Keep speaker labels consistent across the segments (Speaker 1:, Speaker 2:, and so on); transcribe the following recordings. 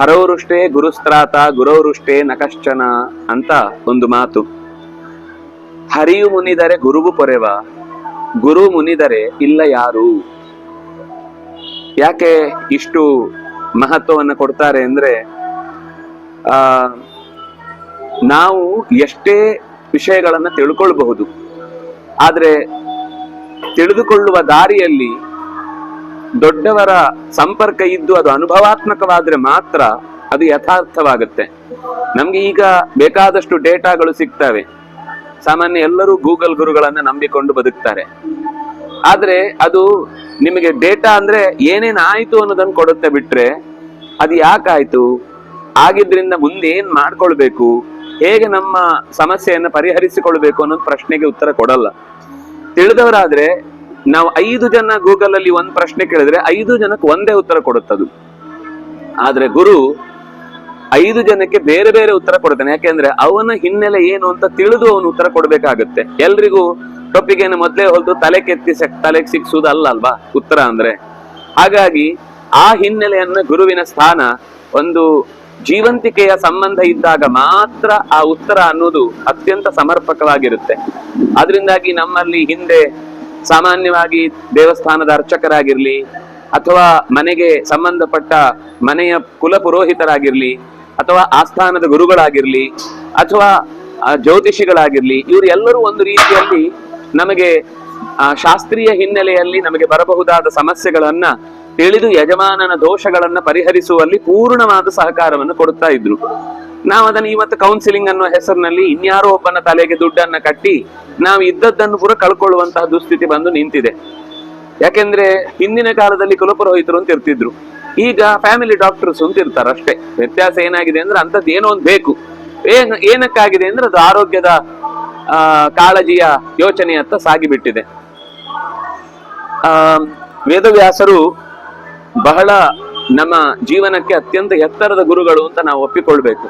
Speaker 1: ಹರವರುಷ್ಟೇ ಗುರುಸ್ತ್ರಾತ, ಗುರವೃಷ್ಟೇ ನಕಶ್ಚನ ಅಂತ ಒಂದು ಮಾತು. ಹರಿಯು ಮುನಿದರೆ ಗುರುವು ಪೊರೆವ, ಗುರು ಮುನಿದರೆ ಇಲ್ಲ ಯಾರು? ಯಾಕೆ ಇಷ್ಟು ಮಹತ್ವವನ್ನು ಕೊಡ್ತಾರೆ ಅಂದ್ರೆ, ಆ, ನಾವು ಎಷ್ಟೇ ವಿಷಯಗಳನ್ನ ತಿಳ್ಕೊಳ್ಬಹುದು, ಆದ್ರೆ ತಿಳಿದುಕೊಳ್ಳುವ ದಾರಿಯಲ್ಲಿ ದೊಡ್ಡವರ ಸಂಪರ್ಕ ಇದ್ದು ಅದು ಅನುಭವಾತ್ಮಕವಾದ್ರೆ ಮಾತ್ರ ಅದು ಯಥಾರ್ಥವಾಗುತ್ತೆ. ನಮ್ಗೆ ಈಗ ಬೇಕಾದಷ್ಟು ಡೇಟಾಗಳು ಸಿಗ್ತವೆ. ಸಾಮಾನ್ಯ ಎಲ್ಲರೂ ಗೂಗಲ್ ಗುರುಗಳನ್ನ ನಂಬಿಕೊಂಡು ಬದುಕ್ತಾರೆ. ಆದ್ರೆ ಅದು ನಿಮಗೆ ಡೇಟಾ ಅಂದ್ರೆ ಏನೇನ್ ಆಯ್ತು ಅನ್ನೋದನ್ನ ಕೊಡುತ್ತೆ ಬಿಟ್ರೆ ಅದು ಯಾಕಾಯ್ತು ಆಗಿದ್ರಿಂದ ಮುಂದೆ ಏನ್ ಮಾಡ್ಕೊಳ್ಬೇಕು? ಹೇಗೆ ನಮ್ಮ ಸಮಸ್ಯೆಯನ್ನು ಪರಿಹರಿಸಿಕೊಳ್ಬೇಕು ಅನ್ನೋದು ಪ್ರಶ್ನೆಗೆ ಉತ್ತರ ಕೊಡಲ್ಲ. ತಿಳಿದವರಾದ್ರೆ ನಾವು ಐದು ಜನ ಗೂಗಲ್ ಅಲ್ಲಿ ಒಂದ್ ಪ್ರಶ್ನೆ ಕೇಳಿದ್ರೆ ಐದು ಜನಕ್ಕೆ ಒಂದೇ ಉತ್ತರ ಕೊಡುತ್ತದು. ಆದ್ರೆ ಗುರು, ಐದು ಜನಕ್ಕೆ ಬೇರೆ ಬೇರೆ ಉತ್ತರ ಕೊಡ್ತಾನೆ. ಯಾಕೆಂದ್ರೆ ಅವನ ಹಿನ್ನೆಲೆ ಏನು ಅಂತ ತಿಳಿದು ಅವನು ಉತ್ತರ ಕೊಡ್ಬೇಕಾಗುತ್ತೆ. ಎಲ್ರಿಗೂ ಟೊಪ್ಪಿಗೆ ಮೊದಲೇ ಹೊಲ್ದು ತಲೆ ಕೆತ್ತಿ ತಲೆಗೆ ಸಿಕ್ಸುದು ಅಲ್ಲ ಅಲ್ವಾ ಉತ್ತರ ಅಂದ್ರೆ? ಹಾಗಾಗಿ ಆ ಹಿನ್ನೆಲೆಯನ್ನ ಗುರುವಿನ ಸ್ಥಾನ ಒಂದು ಜೀವಂತಿಕೆಯ ಸಂಬಂಧ ಇದ್ದಾಗ ಮಾತ್ರ ಆ ಉತ್ತರ ಅನ್ನೋದು ಅತ್ಯಂತ ಸಮರ್ಪಕವಾಗಿರುತ್ತೆ. ಅದರಿಂದಾಗಿ ನಮ್ಮಲ್ಲಿ ಹಿಂದೆ ಸಾಮಾನ್ಯವಾಗಿ ದೇವಸ್ಥಾನದ ಅರ್ಚಕರಾಗಿರ್ಲಿ ಅಥವಾ ಮನೆಗೆ ಸಂಬಂಧಪಟ್ಟ ಮನೆಯ ಕುಲ ಪುರೋಹಿತರಾಗಿರ್ಲಿ ಅಥವಾ ಆಸ್ಥಾನದ ಗುರುಗಳಾಗಿರ್ಲಿ ಅಥವಾ ಜ್ಯೋತಿಷಿಗಳಾಗಿರ್ಲಿ ಇವರು ಎಲ್ಲರೂ ಒಂದು ರೀತಿಯಲ್ಲಿ ನಮಗೆ ಆ, ಶಾಸ್ತ್ರೀಯ ಹಿನ್ನೆಲೆಯಲ್ಲಿ ನಮಗೆ ಬರಬಹುದಾದ ಸಮಸ್ಯೆಗಳನ್ನ ತಿಳಿದು ಯಜಮಾನನ ದೋಷಗಳನ್ನ ಪರಿಹರಿಸುವಲ್ಲಿ ಪೂರ್ಣವಾದ ಸಹಕಾರವನ್ನು ಕೊಡುತ್ತಾ ಇದ್ರು. ನಾವು ಅದನ್ನ ಇವತ್ತು ಕೌನ್ಸಿಲಿಂಗ್ ಅನ್ನೋ ಹೆಸರಿನಲ್ಲಿ ಇನ್ಯಾರೋ ಒಬ್ಬನ ತಲೆಗೆ ದುಡ್ಡನ್ನ ಕಟ್ಟಿ ನಾವು ಇದ್ದದ್ದನ್ನು ಕೂಡ ಕಳ್ಕೊಳ್ಳುವಂತಹ ದುಸ್ಥಿತಿ ಬಂದು ನಿಂತಿದೆ. ಯಾಕೆಂದ್ರೆ ಹಿಂದಿನ ಕಾಲದಲ್ಲಿ ಕುಲಪುರೋಹಿತರು ಅಂತ ಇರ್ತಿದ್ರು. ಈಗ ಫ್ಯಾಮಿಲಿ ಡಾಕ್ಟರ್ಸ್ ಅಂತ ಇರ್ತಾರೆ ಅಷ್ಟೇ. ವ್ಯತ್ಯಾಸ ಏನಾಗಿದೆ ಅಂದ್ರೆ ಅಂತದ್ದು ಏನೋ ಒಂದು ಬೇಕು. ಏನ್, ಏನಕ್ಕಾಗಿದೆ ಅಂದ್ರೆ ಅದು ಆರೋಗ್ಯದ, ಆ, ಕಾಳಜಿಯ ಅಂತ ಸಾಗಿಬಿಟ್ಟಿದೆ. ಆ, ವೇದವ್ಯಾಸರು ಬಹಳ ನಮ್ಮ ಜೀವನಕ್ಕೆ ಅತ್ಯಂತ ಎತ್ತರದ ಗುರುಗಳು ಅಂತ ನಾವು ಒಪ್ಪಿಕೊಳ್ಬೇಕು.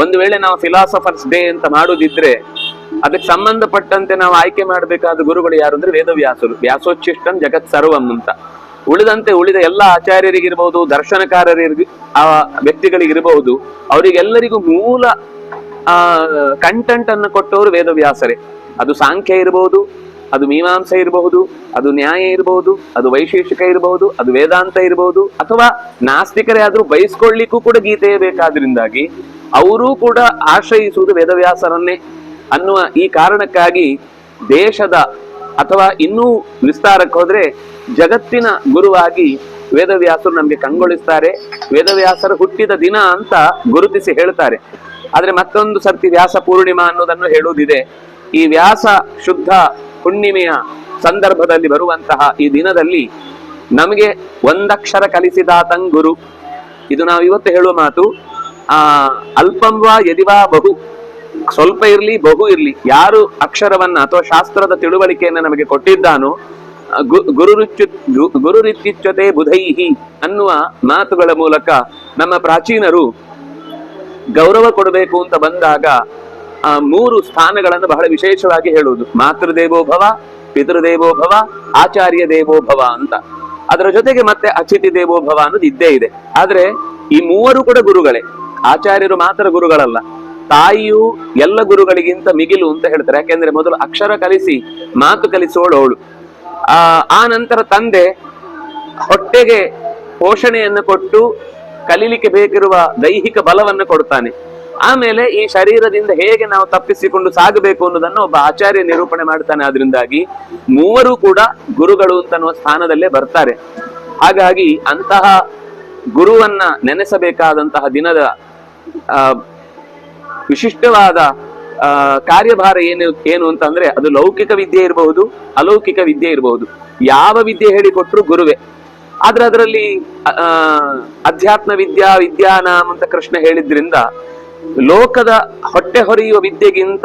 Speaker 1: ಒಂದು ವೇಳೆ ನಾವು ಫಿಲಾಸಫರ್ಸ್ ಡೇ ಅಂತ ಮಾಡುದಿದ್ರೆ, ಅದಕ್ಕೆ ಸಂಬಂಧಪಟ್ಟಂತೆ ನಾವು ಆಯ್ಕೆ ಮಾಡಬೇಕಾದ ಗುರುಗಳು ಯಾರು ಅಂದ್ರೆ ವೇದವ್ಯಾಸರು. ವ್ಯಾಸೋಚ್ಚಿಷ್ಟಂ ಜಗತ್ ಸರ್ವಂ ಅಂತ. ಉಳಿದಂತೆ ಉಳಿದ ಎಲ್ಲ ಆಚಾರ್ಯರಿಗಿರ್ಬಹುದು ದರ್ಶನಕಾರರಿಗೆ ಆ ವ್ಯಕ್ತಿಗಳಿಗಿರಬಹುದು ಅವರಿಗೆಲ್ಲರಿಗೂ ಮೂಲ, ಆ ಕಂಟೆಂಟ್ ಅನ್ನು ಕೊಟ್ಟವರು ವೇದವ್ಯಾಸರೇ. ಅದು ಸಾಂಖ್ಯ ಇರಬಹುದು ಅದು ಮೀಮಾಂಸೆ ಇರಬಹುದು, ಅದು ನ್ಯಾಯ ಇರಬಹುದು, ಅದು ವೈಶೇಷಿಕ ಇರಬಹುದು, ಅದು ವೇದಾಂತ ಇರಬಹುದು, ಅಥವಾ ನಾಸ್ತಿಕರೇ ಆದರೂ ಬಯಸ್ಕೊಳ್ಳಿಕ್ಕೂ ಕೂಡ ಗೀತೆಯೇ ಬೇಕಾದ್ರಿಂದಾಗಿ ಅವರೂ ಕೂಡ ಆಶ್ರಯಿಸುವುದು ವೇದವ್ಯಾಸರನ್ನೇ ಅನ್ನುವ ಈ ಕಾರಣಕ್ಕಾಗಿ ದೇಶದ ಅಥವಾ ಇನ್ನೂ ವಿಸ್ತಾರಕ್ಕೆ ಹೋದ್ರೆ ಜಗತ್ತಿನ ಗುರುವಾಗಿ ವೇದವ್ಯಾಸರು ನಮಗೆ ಕಂಗೊಳಿಸ್ತಾರೆ. ವೇದವ್ಯಾಸರು ಹುಟ್ಟಿದ ದಿನ ಅಂತ ಗುರುತಿಸಿ ಹೇಳ್ತಾರೆ. ಆದ್ರೆ ಮತ್ತೊಂದು ಸರ್ತಿ ವ್ಯಾಸ ಪೂರ್ಣಿಮಾ ಅನ್ನೋದನ್ನು ಹೇಳುವುದಿದೆ. ಈ ವ್ಯಾಸ ಶುದ್ಧ ಹುಣ್ಣಿಮೆಯ ಸಂದರ್ಭದಲ್ಲಿ ಬರುವಂತಹ ಈ ದಿನದಲ್ಲಿ ನಮಗೆ ಒಂದಕ್ಷರ ಕಲಿಸಿದ ತಂಗುರು ಇದು ನಾವು ಇವತ್ತು ಹೇಳುವ ಮಾತು, ಆ ಅಲ್ಪಂವಾ ಯದಿವಾ ಬಹು. ಸ್ವಲ್ಪ ಇರ್ಲಿ, ಬಹು ಇರ್ಲಿ. ಯಾರು ಅಕ್ಷರವನ್ನ ಅಥವಾ ಶಾಸ್ತ್ರದ ತಿಳುವಳಿಕೆಯನ್ನ ನಮಗೆ ಕೊಟ್ಟಿದ್ದಾನೋ ಗುರುರುಚ್ಚು ಗುರುರಿತ್ಯುಚ್ಯತೆ ಬುಧೈಹಿ ಅನ್ನುವ ಮಾತುಗಳ ಮೂಲಕ ನಮ್ಮ ಪ್ರಾಚೀನರು ಗೌರವ ಕೊಡಬೇಕು ಅಂತ ಬಂದಾಗ ಆ ಮೂರು ಸ್ಥಾನಗಳನ್ನು ಬಹಳ ವಿಶೇಷವಾಗಿ ಹೇಳುವುದು. ಮಾತೃದೇವೋಭವ ಪಿತೃದೇವೋಭವ ಆಚಾರ್ಯ ದೇವೋಭವ ಅಂತ. ಅದರ ಜೊತೆಗೆ ಮತ್ತೆ ಅತಿಥಿ ದೇವೋಭವ ಅನ್ನೋದು ಇದ್ದೇ ಇದೆ. ಆದ್ರೆ ಈ ಮೂವರು ಕೂಡ ಗುರುಗಳೇ. ಆಚಾರ್ಯರು ಮಾತ್ರ ಗುರುಗಳಲ್ಲ. ತಾಯಿಯು ಎಲ್ಲ ಗುರುಗಳಿಗಿಂತ ಮಿಗಿಲು ಅಂತ ಹೇಳ್ತಾರೆ. ಯಾಕೆಂದ್ರೆ ಮೊದಲು ಅಕ್ಷರ ಕಲಿಸಿ, ಮಾತು ಕಲಿಸೋಳು ಅವಳು. ಆ ಆ ನಂತರ ತಂದೆ ಹೊಟ್ಟೆಗೆ ಪೋಷಣೆಯನ್ನು ಕೊಟ್ಟು ಕಲೀಲಿಕ್ಕೆ ಬೇಕಿರುವ ದೈಹಿಕ ಬಲವನ್ನು ಕೊಡ್ತಾನೆ. ಆಮೇಲೆ ಈ ಶರೀರದಿಂದ ಹೇಗೆ ನಾವು ತಪ್ಪಿಸಿಕೊಂಡು ಸಾಗಬೇಕು ಅನ್ನೋದನ್ನು ಒಬ್ಬ ಆಚಾರ್ಯ ನಿರೂಪಣೆ ಮಾಡ್ತಾನೆ. ಅದರಿಂದಾಗಿ ಮೂವರು ಕೂಡ ಗುರುಗಳು ಅಂತನ್ನುವ ಸ್ಥಾನದಲ್ಲೇ ಬರ್ತಾರೆ. ಹಾಗಾಗಿ ಅಂತಹ ಗುರುವನ್ನ ನೆನೆಸಬೇಕಾದಂತಹ ದಿನದ ವಿಶಿಷ್ಟವಾದ ಕಾರ್ಯಭಾರ ಏನು ಏನು ಅಂತಂದ್ರೆ ಅದು ಲೌಕಿಕ ವಿದ್ಯೆ ಇರಬಹುದು, ಅಲೌಕಿಕ ವಿದ್ಯೆ ಇರಬಹುದು. ಯಾವ ವಿದ್ಯೆ ಹೇಳಿಕೊಟ್ರು ಗುರುವೇ. ಆದ್ರೆ ಅದರಲ್ಲಿ ಅಧ್ಯಾತ್ಮ ವಿದ್ಯಾ ವಿದ್ಯಾನಾಮ್ ಅಂತ ಕೃಷ್ಣ ಹೇಳಿದ್ರಿಂದ ಲೋಕದ ಹೊಟ್ಟೆ ಹೊರೆಯುವ ವಿದ್ಯೆಗಿಂತ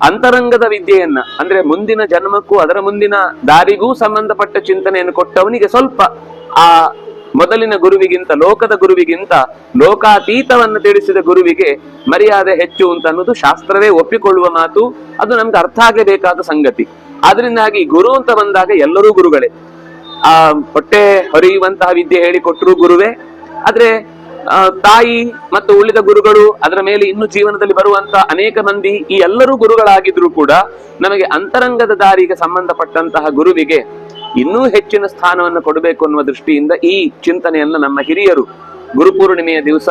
Speaker 1: ಅಂತರಂಗದ ವಿದ್ಯೆಯನ್ನ, ಅಂದ್ರೆ ಮುಂದಿನ ಜನ್ಮಕ್ಕೂ ಅದರ ಮುಂದಿನ ದಾರಿಗೂ ಸಂಬಂಧಪಟ್ಟ ಚಿಂತನೆಯನ್ನು ಕೊಟ್ಟವನಿಗೆ ಸ್ವಲ್ಪ ಆ ಮೊದಲಿನ ಗುರುವಿಗಿಂತ, ಲೋಕದ ಗುರುವಿಗಿಂತ, ಲೋಕಾತೀತವನ್ನು ತಿಳಿಸಿದ ಗುರುವಿಗೆ ಮರ್ಯಾದೆ ಹೆಚ್ಚು ಅಂತ ಅನ್ನೋದು ಶಾಸ್ತ್ರವೇ ಒಪ್ಪಿಕೊಳ್ಳುವ ಮಾತು, ಅದು ನಮ್ಗೆ ಅರ್ಥ ಆಗಬೇಕಾದ ಸಂಗತಿ. ಆದ್ರಿಂದಾಗಿ ಗುರು ಅಂತ ಬಂದಾಗ ಎಲ್ಲರೂ ಗುರುಗಳೇ. ಆ ಹೊಟ್ಟೆ ಹೊರೆಯುವಂತಹ ವಿದ್ಯೆ ಹೇಳಿಕೊಟ್ಟರು ಗುರುವೇ. ಆದ್ರೆ ತಾಯಿ ಮತ್ತು ಉಳಿದ ಗುರುಗಳು ಅದರ ಮೇಲೆ ಇನ್ನು ಜೀವನದಲ್ಲಿ ಬರುವಂತ ಅನೇಕ ಮಂದಿ ಈ ಎಲ್ಲರೂ ಗುರುಗಳಾಗಿದ್ರು ಕೂಡ ನಮಗೆ ಅಂತರಂಗದ ದಾರಿಗೆ ಸಂಬಂಧಪಟ್ಟಂತಹ ಗುರುವಿಗೆ ಇನ್ನೂ ಹೆಚ್ಚಿನ ಸ್ಥಾನವನ್ನು ಕೊಡಬೇಕು ಅನ್ನುವ ದೃಷ್ಟಿಯಿಂದ ಈ ಚಿಂತನೆಯನ್ನು ನಮ್ಮ ಹಿರಿಯರು ಗುರುಪೂರ್ಣಿಮೆಯ ದಿವಸ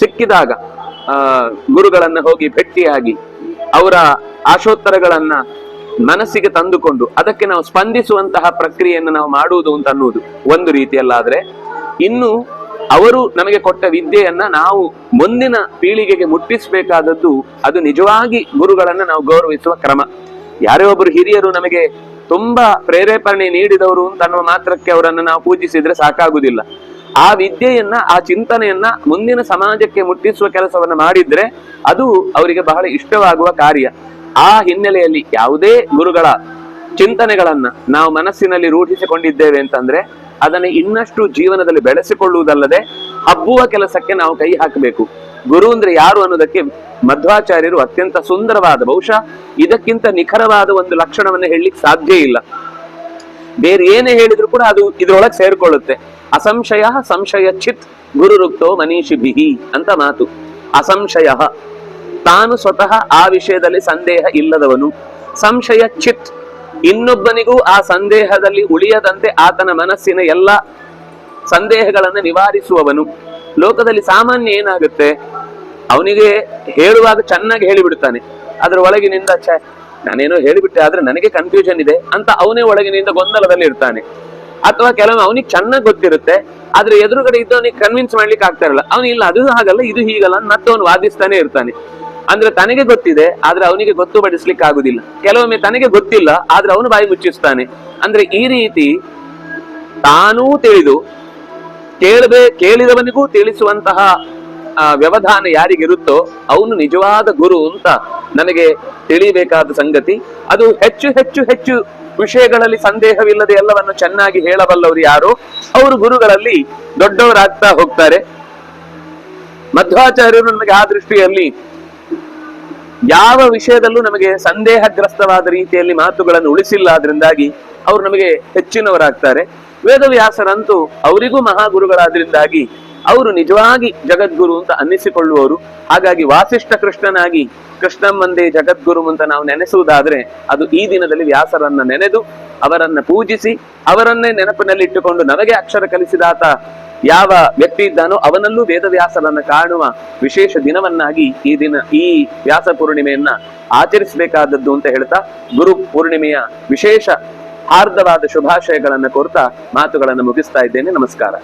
Speaker 1: ಸಿಕ್ಕಿದಾಗ ಗುರುಗಳನ್ನು ಹೋಗಿ ಭೇಟಿಯಾಗಿ ಅವರ ಆಶೋತ್ತರಗಳನ್ನ ಮನಸ್ಸಿಗೆ ತಂದುಕೊಂಡು ಅದಕ್ಕೆ ನಾವು ಸ್ಪಂದಿಸುವಂತಹ ಪ್ರಕ್ರಿಯೆಯನ್ನು ನಾವು ಮಾಡುವುದು ಅಂತ ಅನ್ನುವುದು ಒಂದು ರೀತಿಯಲ್ಲಾದ್ರೆ ಇನ್ನು ಅವರು ನಮಗೆ ಕೊಟ್ಟ ವಿದ್ಯೆಯನ್ನ ನಾವು ಮುಂದಿನ ಪೀಳಿಗೆಗೆ ಮುಟ್ಟಿಸಬೇಕಾದದ್ದು ಅದು ನಿಜವಾಗಿ ಗುರುಗಳನ್ನ ನಾವು ಗೌರವಿಸುವ ಕ್ರಮ. ಯಾರೇ ಒಬ್ಬರು ಹಿರಿಯರು ನಮಗೆ ತುಂಬಾ ಪ್ರೇರೇಪಣೆ ನೀಡಿದವರು ಅಂತ ಅನ್ನುವ ಮಾತ್ರಕ್ಕೆ ಅವರನ್ನು ನಾವು ಪೂಜಿಸಿದ್ರೆ ಸಾಕಾಗುದಿಲ್ಲ ಆ ವಿದ್ಯೆಯನ್ನ, ಆ ಚಿಂತನೆಯನ್ನ ಮುಂದಿನ ಸಮಾಜಕ್ಕೆ ಮುಟ್ಟಿಸುವ ಕೆಲಸವನ್ನ ಮಾಡಿದ್ರೆ ಅದು ಅವರಿಗೆ ಬಹಳ ಇಷ್ಟವಾಗುವ ಕಾರ್ಯ. ಆ ಹಿನ್ನೆಲೆಯಲ್ಲಿ ಯಾವುದೇ ಗುರುಗಳ ಚಿಂತನೆಗಳನ್ನ ನಾವು ಮನಸ್ಸಿನಲ್ಲಿ ರೂಢಿಸಿಕೊಂಡಿದ್ದೇವೆ ಅಂತಂದ್ರೆ ಅದನ್ನು ಇನ್ನಷ್ಟು ಜೀವನದಲ್ಲಿ ಬೆಳೆಸಿಕೊಳ್ಳುವುದಲ್ಲದೆ ಹಬ್ಬುವ ಕೆಲಸಕ್ಕೆ ನಾವು ಕೈ ಹಾಕಬೇಕು. ಗುರು ಅಂದ್ರೆ ಯಾರು ಅನ್ನೋದಕ್ಕೆ ಮಧ್ವಾಚಾರ್ಯರು ಅತ್ಯಂತ ಸುಂದರವಾದ, ಬಹುಶಃ ಇದಕ್ಕಿಂತ ನಿಖರವಾದ ಒಂದು ಲಕ್ಷಣವನ್ನು ಹೇಳಲಿಕ್ಕೆ ಸಾಧ್ಯ ಇಲ್ಲ. ಬೇರೆ ಏನೇ ಹೇಳಿದ್ರು ಕೂಡ ಅದು ಇದ್ರೊಳಗೆ ಸೇರ್ಕೊಳ್ಳುತ್ತೆ. ಅಸಂಶಯ ಸಂಶಯ ಚಿತ್ ಗುರುರುಕ್ತೋ ಮನೀಷಿಭಿಹಿ ಅಂತ ಮಾತು. ಅಸಂಶಯ, ತಾನು ಸ್ವತಃ ಆ ವಿಷಯದಲ್ಲಿ ಸಂದೇಹ ಇಲ್ಲದವನು. ಸಂಶಯ ಚಿತ್ ಇನ್ನೊಬ್ಬನಿಗೂ ಆ ಸಂದೇಹದಲ್ಲಿ ಉಳಿಯದಂತೆ ಆತನ ಮನಸ್ಸಿನ ಎಲ್ಲ ಸಂದೇಹಗಳನ್ನು ನಿವಾರಿಸುವವನು. ಲೋಕದಲ್ಲಿ ಸಾಮಾನ್ಯ ಏನಾಗುತ್ತೆ? ಅವನಿಗೆ ಹೇಳುವಾಗ ಚೆನ್ನಾಗಿ ಹೇಳಿಬಿಡ್ತಾನೆ ಅದ್ರ ಒಳಗಿನಿಂದ ಛೆ, ನಾನೇನೋ ಹೇಳಿಬಿಟ್ಟೆ, ಆದ್ರೆ ನನಗೆ ಕನ್ಫ್ಯೂಷನ್ ಇದೆ ಅಂತ ಅವನೇ ಒಳಗಿನಿಂದ ಗೊಂದಲದಲ್ಲಿ ಇರ್ತಾನೆ. ಅಥವಾ ಕೆಲವೊಮ್ಮೆ ಅವನಿಗೆ ಚೆನ್ನಾಗಿ ಗೊತ್ತಿರುತ್ತೆ, ಆದ್ರೆ ಎದುರುಗಡೆ ಇದ್ದವನಿಗೆ ಕನ್ವಿನ್ಸ್ ಮಾಡ್ಲಿಕ್ಕೆ ಆಗ್ತಾ ಇರಲ್ಲ. ಅವನು ಇಲ್ಲ, ಅದು ಹಾಗಲ್ಲ, ಇದು ಹೀಗಲ್ಲ ಅಂತ ಮತ್ತೆ ಅವನು ವಾದಿಸ್ತಾನೆ ಇರ್ತಾನೆ. ಅಂದ್ರೆ ತನಗೆ ಗೊತ್ತಿದೆ, ಆದ್ರೆ ಅವನಿಗೆ ಗೊತ್ತುಪಡಿಸ್ಲಿಕ್ಕೆ ಆಗುದಿಲ್ಲ ಕೆಲವೊಮ್ಮೆ ತನಗೆ ಗೊತ್ತಿಲ್ಲ, ಆದ್ರೆ ಅವನು ಬಾಯಿ ಮುಚ್ಚಿಸ್ತಾನೆ. ಅಂದ್ರೆ ಈ ರೀತಿ ತಾನೂ ತಿಳಿದು, ಕೇಳಬೇ, ಕೇಳಿದವನಿಗೂ ತಿಳಿಸುವಂತಹ ವ್ಯವಧಾನ ಯಾರಿಗಿರುತ್ತೋ ಅವನು ನಿಜವಾದ ಗುರು ಅಂತ ನನಗೆ ತಿಳಿಬೇಕಾದ ಸಂಗತಿ. ಅದು ಹೆಚ್ಚು ಹೆಚ್ಚು ಹೆಚ್ಚು ವಿಷಯಗಳಲ್ಲಿ ಸಂದೇಹವಿಲ್ಲದೆ ಎಲ್ಲವನ್ನು ಚೆನ್ನಾಗಿ ಹೇಳಬಲ್ಲವರು ಯಾರು? ಅವರು ಗುರುಗಳಲ್ಲಿ ದೊಡ್ಡವರಾಗ್ತಾ ಹೋಗ್ತಾರೆ. ಮಧ್ವಾಚಾರ್ಯರು ನನಗೆ ಆ ದೃಷ್ಟಿಯಲ್ಲಿ ಯಾವ ವಿಷಯದಲ್ಲೂ ನಮಗೆ ಸಂದೇಹಗ್ರಸ್ತವಾದ ರೀತಿಯಲ್ಲಿ ಮಾತುಗಳನ್ನು ಉಳಿಸಿಲ್ಲ. ಅದರಿಂದಾಗಿ ಅವರು ನಮಗೆ ಹೆಚ್ಚಿನವರಾಗ್ತಾರೆ. ವೇದವ್ಯಾಸರಂತೂ ಅವರಿಗೂ ಮಹಾಗುರುಗಳಾದ್ರಿಂದಾಗಿ ಅವರು ನಿಜವಾಗಿ ಜಗದ್ಗುರು ಅಂತ ಅನ್ನಿಸಿಕೊಳ್ಳುವವರು. ಹಾಗಾಗಿ ವಾಸಿಷ್ಠ ಕೃಷ್ಣನಾಗಿ ಕೃಷ್ಣಮ್ಮಂದೇ ಜಗದ್ಗುರು ಅಂತ ನಾವು ನೆನೆಸುವುದಾದ್ರೆ ಅದು ಈ ದಿನದಲ್ಲಿ ವ್ಯಾಸರನ್ನ ನೆನೆದು ಅವರನ್ನ ಪೂಜಿಸಿ ಅವರನ್ನೇ ನೆನಪಿನಲ್ಲಿಟ್ಟುಕೊಂಡು ನಮಗೆ ಅಕ್ಷರ ಕಲಿಸಿದಾತ ಯಾವ ವ್ಯಕ್ತಿ ಇದ್ದಾನೋ ಅವನಲ್ಲೂ ವೇದವ್ಯಾಸರನ್ನ ಕಾಣುವ ವಿಶೇಷ ದಿನವನ್ನಾಗಿ ಈ ದಿನ, ಈ ವ್ಯಾಸ ಪೂರ್ಣಿಮೆಯನ್ನ ಆಚರಿಸಬೇಕಾದದ್ದು ಅಂತ ಹೇಳ್ತಾ ಗುರು ಪೂರ್ಣಿಮೆಯ ವಿಶೇಷ ಹಾರ್ದವಾದ ಶುಭಾಶಯಗಳನ್ನ ಕೋರ್ತಾ ಮಾತುಗಳನ್ನು ಮುಗಿಸ್ತಾ ಇದ್ದೇನೆ. ನಮಸ್ಕಾರ.